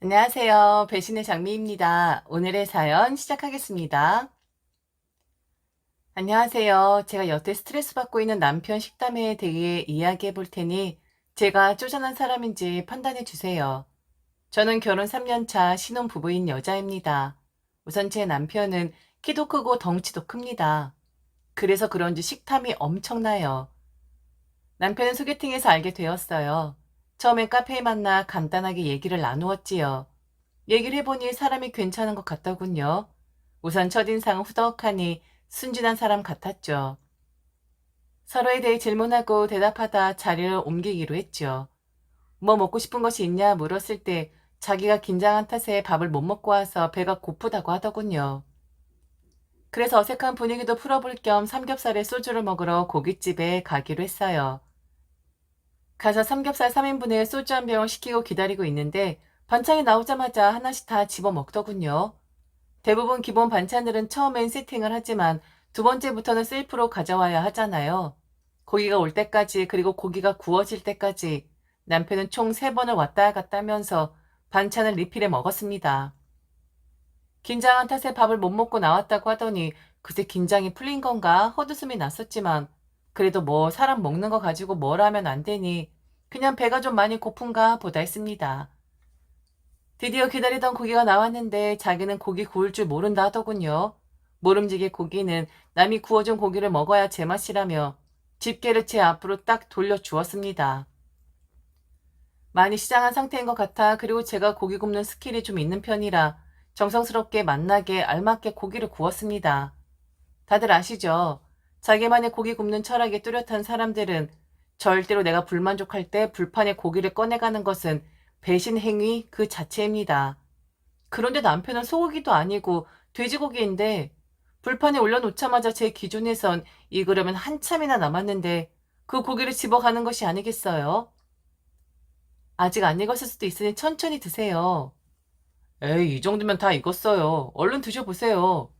안녕하세요. 배신의 장미입니다. 오늘의 사연 시작하겠습니다. 안녕하세요. 제가 여태 스트레스 받고 있는 남편 식담에 대해 이야기해 볼 테니 제가 쪼잔한 사람인지 판단해 주세요. 저는 결혼 3년차 신혼 부부인 여자입니다. 우선 제 남편은 키도 크고 덩치도 큽니다. 그래서 그런지 식탐이 엄청나요. 남편은 소개팅에서 알게 되었어요. 처음엔 카페에 만나 간단하게 얘기를 나누었지요. 얘기를 해보니 사람이 괜찮은 것 같더군요. 우선 첫인상은 후덕하니 순진한 사람 같았죠. 서로에 대해 질문하고 대답하다 자리를 옮기기로 했죠. 뭐 먹고 싶은 것이 있냐 물었을 때 자기가 긴장한 탓에 밥을 못 먹고 와서 배가 고프다고 하더군요. 그래서 어색한 분위기도 풀어볼 겸 삼겹살에 소주를 먹으러 고깃집에 가기로 했어요. 가서 삼겹살 3인분에 소주 한 병을 시키고 기다리고 있는데 반찬이 나오자마자 하나씩 다 집어 먹더군요. 대부분 기본 반찬들은 처음엔 세팅을 하지만 두 번째부터는 셀프로 가져와야 하잖아요. 고기가 올 때까지 그리고 고기가 구워질 때까지 남편은 총 세 번을 왔다 갔다 하면서 반찬을 리필해 먹었습니다. 긴장한 탓에 밥을 못 먹고 나왔다고 하더니 그새 긴장이 풀린 건가 헛웃음이 났었지만 그래도 뭐 사람 먹는 거 가지고 뭘 하면 안 되니 그냥 배가 좀 많이 고픈가 보다 했습니다. 드디어 기다리던 고기가 나왔는데 자기는 고기 구울 줄 모른다 하더군요. 모름지기 고기는 남이 구워준 고기를 먹어야 제맛이라며 집게를 제 앞으로 딱 돌려 주었습니다. 많이 시장한 상태인 것 같아 그리고 제가 고기 굽는 스킬이 좀 있는 편이라 정성스럽게 맛나게 알맞게 고기를 구웠습니다. 다들 아시죠? 자기만의 고기 굽는 철학에 뚜렷한 사람들은 절대로 내가 불만족할 때 불판에 고기를 꺼내가는 것은 배신 행위 그 자체입니다. 그런데 남편은 소고기도 아니고 돼지고기인데 불판에 올려놓자마자 제 기준에선 익으려면 한참이나 남았는데 그 고기를 집어가는 것이 아니겠어요? 아직 안 익었을 수도 있으니 천천히 드세요. 에이, 이 정도면 다 익었어요. 얼른 드셔보세요.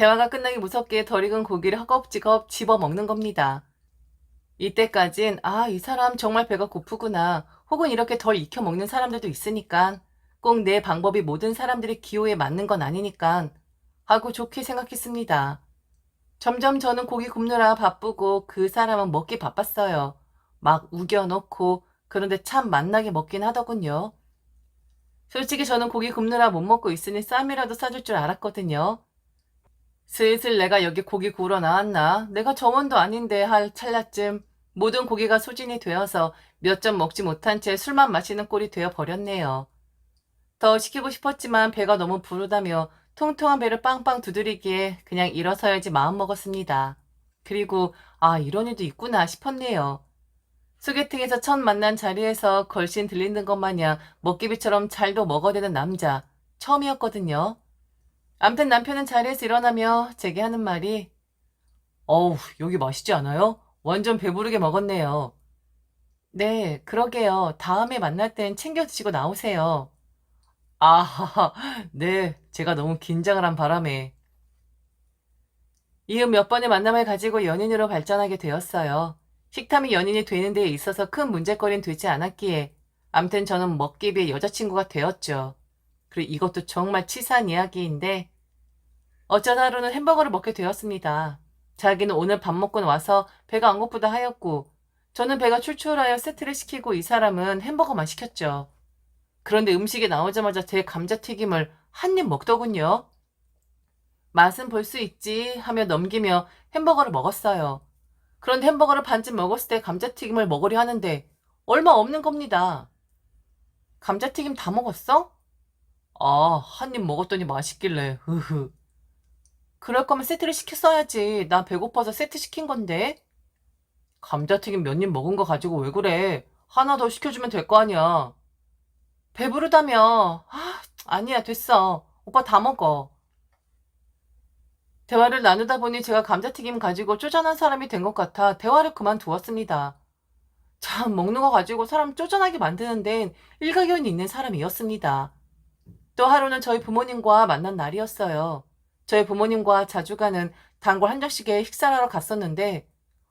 대화가 끝나기 무섭게 덜 익은 고기를 허겁지겁 집어 먹는 겁니다. 이때까진 아, 이 사람 정말 배가 고프구나. 혹은 이렇게 덜 익혀 먹는 사람들도 있으니까 꼭 내 방법이 모든 사람들의 기호에 맞는 건 아니니까 하고 좋게 생각했습니다. 점점 저는 고기 굽느라 바쁘고 그 사람은 먹기 바빴어요. 막 우겨놓고 그런데 참 맛나게 먹긴 하더군요. 솔직히 저는 고기 굽느라 못 먹고 있으니 쌈이라도 싸줄 줄 알았거든요. 슬슬 내가 여기 고기 구우러 나왔나? 내가 정원도 아닌데 할 찰나쯤 모든 고기가 소진이 되어서 몇 점 먹지 못한 채 술만 마시는 꼴이 되어 버렸네요. 더 시키고 싶었지만 배가 너무 부르다며 통통한 배를 빵빵 두드리기에 그냥 일어서야지 마음먹었습니다. 그리고 아 이런 일도 있구나 싶었네요. 소개팅에서 첫 만난 자리에서 걸신 들리는 것 마냥 먹기비처럼 잘도 먹어대는 남자 처음이었거든요. 암튼 남편은 자리에서 일어나며 제게 하는 말이 어우 여기 맛있지 않아요? 완전 배부르게 먹었네요. 네 그러게요. 다음에 만날 땐 챙겨 드시고 나오세요. 아, 네. 제가 너무 긴장을 한 바람에. 이후 몇 번의 만남을 가지고 연인으로 발전하게 되었어요. 식탐이 연인이 되는 데에 있어서 큰 문제거리는 되지 않았기에 암튼 저는 먹기 위해 여자친구가 되었죠. 그리고 이것도 정말 치사한 이야기인데 어쩌다 하루는 햄버거를 먹게 되었습니다. 자기는 오늘 밥 먹고 와서 배가 안 고프다 하였고 저는 배가 출출하여 세트를 시키고 이 사람은 햄버거만 시켰죠. 그런데 음식이 나오자마자 제 감자튀김을 한 입 먹더군요. 맛은 볼 수 있지 하며 넘기며 햄버거를 먹었어요. 그런데 햄버거를 반쯤 먹었을 때 감자튀김을 먹으려 하는데 얼마 없는 겁니다. 감자튀김 다 먹었어? 아, 한 입 먹었더니 맛있길래, 흐흐. 그럴 거면 세트를 시켰어야지. 나 배고파서 세트 시킨 건데. 감자튀김 몇 입 먹은 거 가지고 왜 그래? 하나 더 시켜주면 될 거 아니야. 배부르다며. 아, 아니야, 됐어. 오빠 다 먹어. 대화를 나누다 보니 제가 감자튀김 가지고 쪼잔한 사람이 된 것 같아 대화를 그만두었습니다. 참, 먹는 거 가지고 사람 쪼잔하게 만드는 데는 일가견이 있는 사람이었습니다. 또 하루는 저희 부모님과 만난 날이었어요. 저희 부모님과 자주 가는 단골 한정식에 식사를 하러 갔었는데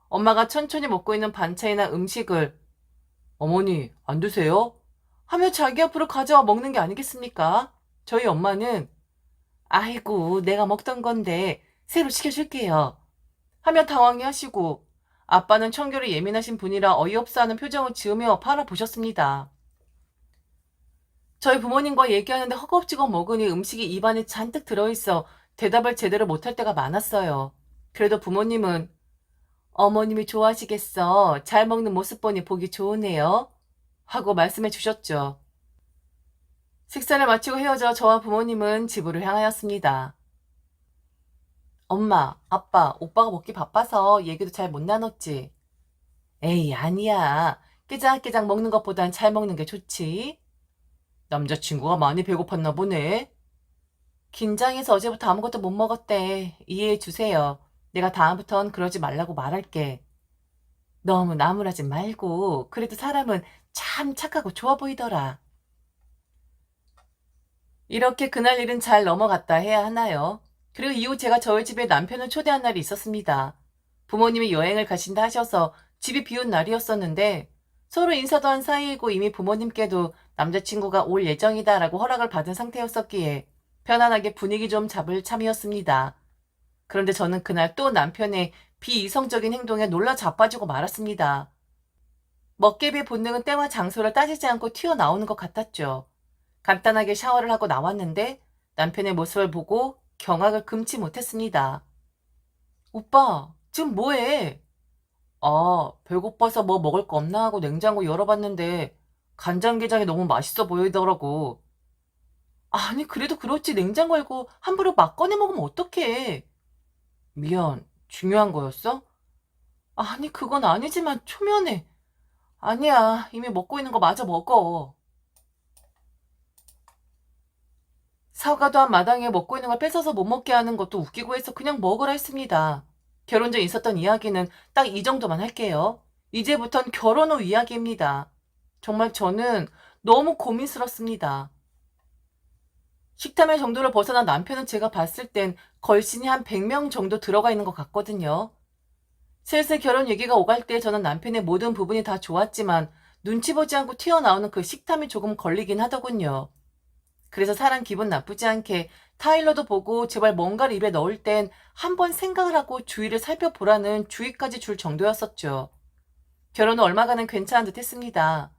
엄마가 천천히 먹고 있는 반찬이나 음식을 어머니, 안 드세요? 하며 자기 앞으로 가져와 먹는 게 아니겠습니까? 저희 엄마는 아이고, 내가 먹던 건데 새로 시켜줄게요. 하며 당황해 하시고 아빠는 청결에 예민하신 분이라 어이없어 하는 표정을 지으며 바라보셨습니다. 저희 부모님과 얘기하는데 허겁지겁 먹으니 음식이 입안에 잔뜩 들어있어 대답을 제대로 못할 때가 많았어요. 그래도 부모님은 어머님이 좋아하시겠어. 잘 먹는 모습 보니 보기 좋으네요. 하고 말씀해 주셨죠. 식사를 마치고 헤어져 저와 부모님은 집으로 향하였습니다. 엄마, 아빠, 오빠가 먹기 바빠서 얘기도 잘 못 나눴지. 에이, 아니야. 깨작깨작 먹는 것보단 잘 먹는 게 좋지. 남자친구가 많이 배고팠나 보네. 긴장해서 어제부터 아무것도 못 먹었대. 이해해 주세요. 내가 다음부턴 그러지 말라고 말할게. 너무 나무라지 말고, 그래도 사람은 참 착하고 좋아 보이더라. 이렇게 그날 일은 잘 넘어갔다 해야 하나요? 그리고 이후 제가 저희 집에 남편을 초대한 날이 있었습니다. 부모님이 여행을 가신다 하셔서 집이 비운 날이었었는데 서로 인사도 한 사이이고 이미 부모님께도 남자친구가 올 예정이다라고 허락을 받은 상태였었기에 편안하게 분위기 좀 잡을 참이었습니다. 그런데 저는 그날 또 남편의 비이성적인 행동에 놀라 자빠지고 말았습니다. 먹개비의 본능은 때와 장소를 따지지 않고 튀어나오는 것 같았죠. 간단하게 샤워를 하고 나왔는데 남편의 모습을 보고 경악을 금치 못했습니다. 오빠, 지금 뭐해? 아, 배고파서 뭐 먹을 거 없나 하고 냉장고 열어봤는데 간장게장이 너무 맛있어 보이더라고. 아니, 그래도 그렇지. 냉장고 열고 함부로 막 꺼내 먹으면 어떡해. 미안, 중요한 거였어? 아니, 그건 아니지만 초면에. 아니야, 이미 먹고 있는 거 마저 먹어. 사과도 한 마당에 먹고 있는 걸 뺏어서 못 먹게 하는 것도 웃기고 해서 그냥 먹으라 했습니다. 결혼 전 있었던 이야기는 딱 이 정도만 할게요. 이제부턴 결혼 후 이야기입니다. 정말 저는 너무 고민스럽습니다. 식탐의 정도를 벗어난 남편은 제가 봤을 땐 걸신이 한 100명 정도 들어가 있는 것 같거든요. 슬슬 결혼 얘기가 오갈 때 저는 남편의 모든 부분이 다 좋았지만 눈치 보지 않고 튀어나오는 그 식탐이 조금 걸리긴 하더군요. 그래서 사람 기분 나쁘지 않게 타일러도 보고 제발 뭔가를 입에 넣을 땐 한 번 생각을 하고 주위를 살펴보라는 주의까지 줄 정도였었죠. 결혼 후 얼마간은 괜찮은 듯 했습니다.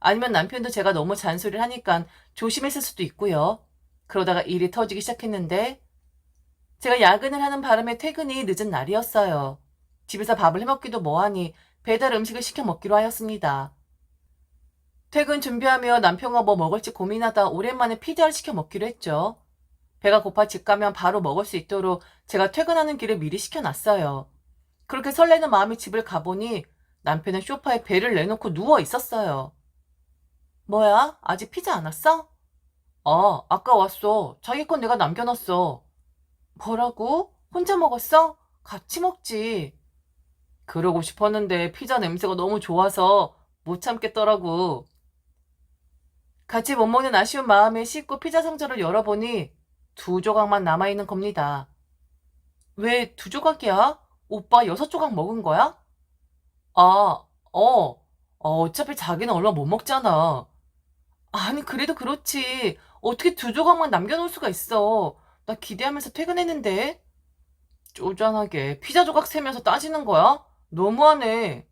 아니면 남편도 제가 너무 잔소리를 하니까 조심했을 수도 있고요. 그러다가 일이 터지기 시작했는데 제가 야근을 하는 바람에 퇴근이 늦은 날이었어요. 집에서 밥을 해먹기도 뭐하니 배달 음식을 시켜 먹기로 하였습니다. 퇴근 준비하며 남편과 뭐 먹을지 고민하다 오랜만에 피자를 시켜 먹기로 했죠. 배가 고파 집 가면 바로 먹을 수 있도록 제가 퇴근하는 길에 미리 시켜놨어요. 그렇게 설레는 마음에 집을 가보니 남편은 소파에 배를 내놓고 누워 있었어요. 뭐야? 아직 피자 안 왔어? 아, 아까 왔어. 자기 건 내가 남겨놨어. 뭐라고? 혼자 먹었어? 같이 먹지. 그러고 싶었는데 피자 냄새가 너무 좋아서 못 참겠더라고. 같이 못 먹는 아쉬운 마음에 씻고 피자 상자를 열어보니 두 조각만 남아있는 겁니다. 왜 두 조각이야? 오빠 여섯 조각 먹은 거야? 아, 어, 어, 어차피 자기는 얼마 못 먹잖아. 아니, 그래도 그렇지. 어떻게 두 조각만 남겨놓을 수가 있어. 나 기대하면서 퇴근했는데. 쪼잔하게 피자 조각 세면서 따지는 거야? 너무하네.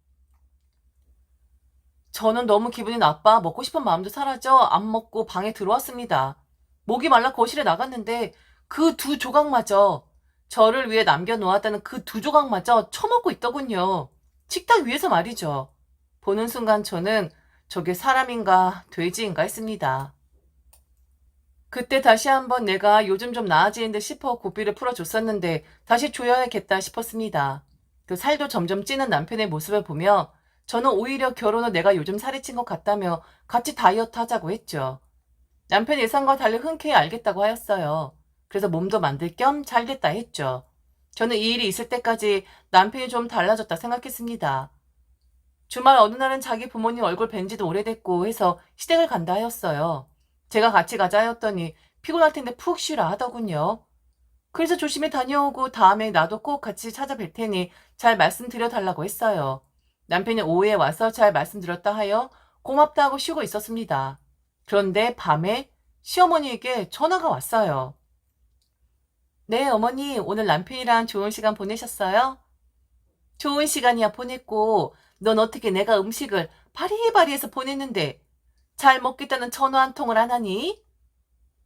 저는 너무 기분이 나빠 먹고 싶은 마음도 사라져 안 먹고 방에 들어왔습니다. 목이 말라 거실에 나갔는데 그 두 조각마저 저를 위해 남겨놓았다는 그 두 조각마저 처먹고 있더군요. 식탁 위에서 말이죠. 보는 순간 저는 저게 사람인가 돼지인가 했습니다. 그때 다시 한번 내가 요즘 좀 나아지는 듯 싶어 고삐를 풀어줬었는데 다시 줘야겠다 싶었습니다. 그 살도 점점 찌는 남편의 모습을 보며 저는 오히려 결혼 후 내가 요즘 살이 찐 것 같다며 같이 다이어트 하자고 했죠. 남편 예상과 달리 흔쾌히 알겠다고 하였어요. 그래서 몸도 만들 겸 잘 됐다 했죠. 저는 이 일이 있을 때까지 남편이 좀 달라졌다 생각했습니다. 주말 어느 날은 자기 부모님 얼굴 뵌 지도 오래됐고 해서 시댁을 간다 하였어요. 제가 같이 가자 하였더니 피곤할 텐데 푹 쉬라 하더군요. 그래서 조심히 다녀오고 다음에 나도 꼭 같이 찾아뵐 테니 잘 말씀드려 달라고 했어요. 남편이 오후에 와서 잘 말씀드렸다 하여 고맙다 하고 쉬고 있었습니다. 그런데 밤에 시어머니에게 전화가 왔어요. 네, 어머니, 오늘 남편이랑 좋은 시간 보내셨어요? 좋은 시간이야 보냈고, 넌 어떻게 내가 음식을 바리바리해서 보냈는데, 잘 먹겠다는 전화 한 통을 안 하니?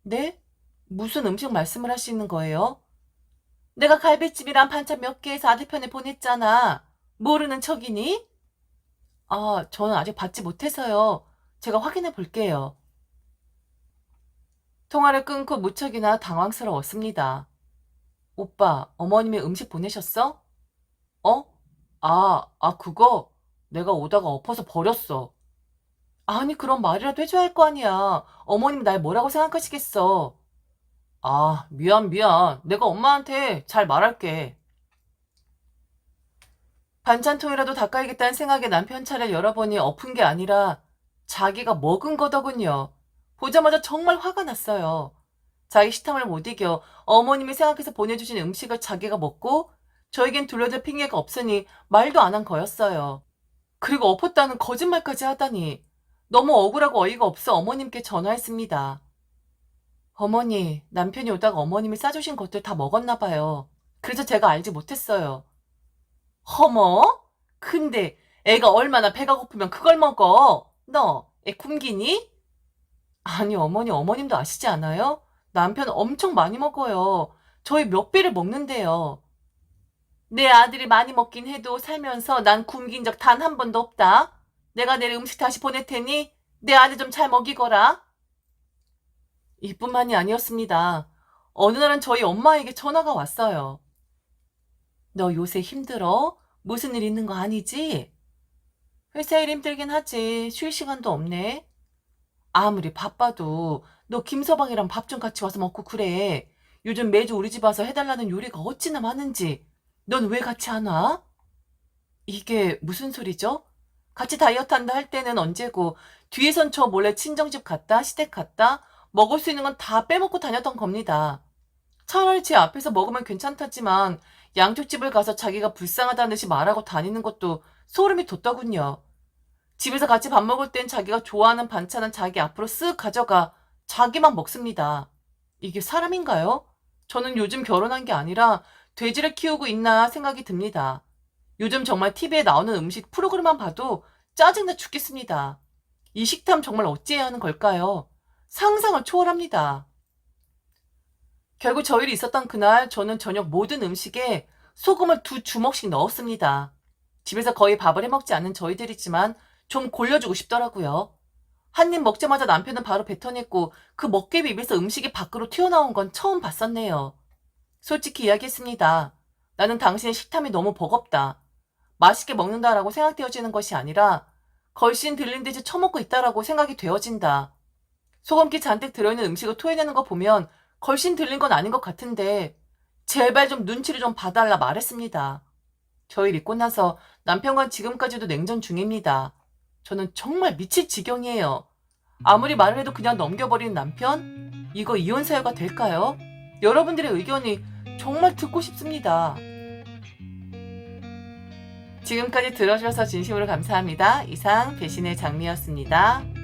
네? 무슨 음식 말씀을 하시는 거예요? 내가 갈비찜이랑 반찬 몇개 해서 아들편에 보냈잖아. 모르는 척이니? 아, 저는 아직 받지 못해서요. 제가 확인해 볼게요. 통화를 끊고 무척이나 당황스러웠습니다. 오빠, 어머님이 음식 보내셨어? 어? 아, 아, 그거 내가 오다가 엎어서 버렸어. 아니, 그럼 말이라도 해줘야 할 거 아니야. 어머님 날 뭐라고 생각하시겠어. 아, 미안, 미안. 내가 엄마한테 잘 말할게. 반찬통이라도 닦아야겠다는 생각에 남편 차를 열어보니 엎은 게 아니라 자기가 먹은 거더군요. 보자마자 정말 화가 났어요. 자기 식탐을 못 이겨 어머님이 생각해서 보내주신 음식을 자기가 먹고 저에겐 둘러댈 핑계가 없으니 말도 안 한 거였어요. 그리고 엎었다는 거짓말까지 하다니 너무 억울하고 어이가 없어 어머님께 전화했습니다. 어머니, 남편이 오다가 어머님이 싸주신 것들 다 먹었나 봐요. 그래서 제가 알지 못했어요. 허머? 근데 애가 얼마나 배가 고프면 그걸 먹어? 너, 애 굶기니? 아니, 어머니, 어머님도 아시지 않아요? 남편 엄청 많이 먹어요. 저희 몇 배를 먹는데요. 내 아들이 많이 먹긴 해도 살면서 난 굶긴 적 단 한 번도 없다. 내가 내일 음식 다시 보낼 테니 내 아들 좀 잘 먹이거라. 이뿐만이 아니었습니다. 어느 날은 저희 엄마에게 전화가 왔어요. 너 요새 힘들어? 무슨 일 있는 거 아니지? 회사 일 힘들긴 하지. 쉴 시간도 없네. 아무리 바빠도 너 김서방이랑 밥 좀 같이 와서 먹고 그래. 요즘 매주 우리 집 와서 해달라는 요리가 어찌나 많은지. 넌 왜 같이 안 와? 이게 무슨 소리죠? 같이 다이어트 한다 할 때는 언제고 뒤에선 저 몰래 친정집 갔다 시댁 갔다 먹을 수 있는 건 다 빼먹고 다녔던 겁니다. 차라리 제 앞에서 먹으면 괜찮다지만 양쪽집을 가서 자기가 불쌍하다는 듯이 말하고 다니는 것도 소름이 돋더군요. 집에서 같이 밥 먹을 땐 자기가 좋아하는 반찬은 자기 앞으로 쓱 가져가 자기만 먹습니다. 이게 사람인가요? 저는 요즘 결혼한 게 아니라 돼지를 키우고 있나 생각이 듭니다. 요즘 정말 TV에 나오는 음식 프로그램만 봐도 짜증나 죽겠습니다. 이 식탐 정말 어찌해야 하는 걸까요? 상상을 초월합니다. 결국 저 일이 있었던 그날 저는 저녁 모든 음식에 소금을 두 주먹씩 넣었습니다. 집에서 거의 밥을 해먹지 않는 저희들이지만 좀 골려주고 싶더라고요. 한 입 먹자마자 남편은 바로 뱉어냈고 그 먹개비 입에서 음식이 밖으로 튀어나온 건 처음 봤었네요. 솔직히 이야기했습니다. 나는 당신의 식탐이 너무 버겁다. 맛있게 먹는다라고 생각되어지는 것이 아니라 걸씬 들린 듯이 처먹고 있다라고 생각이 되어진다. 소금기 잔뜩 들어있는 음식을 토해내는 거 보면 걸씬 들린 건 아닌 것 같은데 제발 좀 눈치를 좀 봐달라 말했습니다. 저희 잊고 나서 남편과 지금까지도 냉전 중입니다. 저는 정말 미칠 지경이에요. 아무리 말을 해도 그냥 넘겨버리는 남편? 이거 이혼 사유가 될까요? 여러분들의 의견이 정말 듣고 싶습니다. 지금까지 들어주셔서 진심으로 감사합니다. 이상 배신의 장미였습니다.